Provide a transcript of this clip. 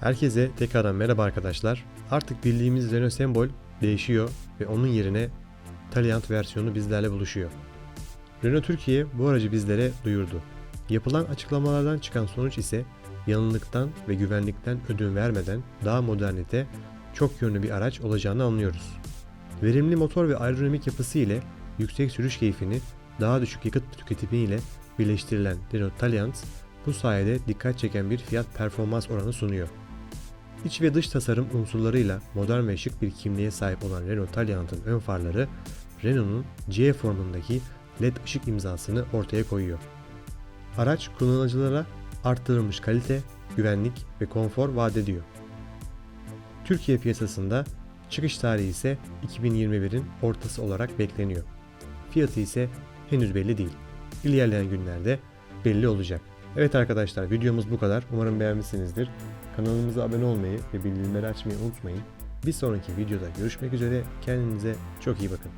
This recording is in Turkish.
Herkese tekrardan merhaba arkadaşlar. Artık bildiğimiz Renault Sembol değişiyor ve onun yerine Taliant versiyonu bizlerle buluşuyor. Renault Türkiye bu aracı bizlere duyurdu. Yapılan açıklamalardan çıkan sonuç ise yanıllıktan ve güvenlikten ödün vermeden daha modernite, çok yönlü bir araç olacağını anlıyoruz. Verimli motor ve aerodinamik yapısı ile yüksek sürüş keyfini daha düşük yakıt tüketimi ile birleştirilen Renault Taliant bu sayede dikkat çeken bir fiyat performans oranı sunuyor. İç ve dış tasarım unsurlarıyla modern ve şık bir kimliğe sahip olan Renault Taliant'ın ön farları Renault'un C formundaki LED ışık imzasını ortaya koyuyor. Araç kullanıcılara arttırılmış kalite, güvenlik ve konfor vaat ediyor. Türkiye piyasasında çıkış tarihi ise 2021'in ortası olarak bekleniyor. Fiyatı ise henüz belli değil. İlerleyen günlerde belli olacak. Evet arkadaşlar videomuz bu kadar. Umarım beğenmişsinizdir. Kanalımıza abone olmayı ve bildirimleri açmayı unutmayın. Bir sonraki videoda görüşmek üzere. Kendinize çok iyi bakın.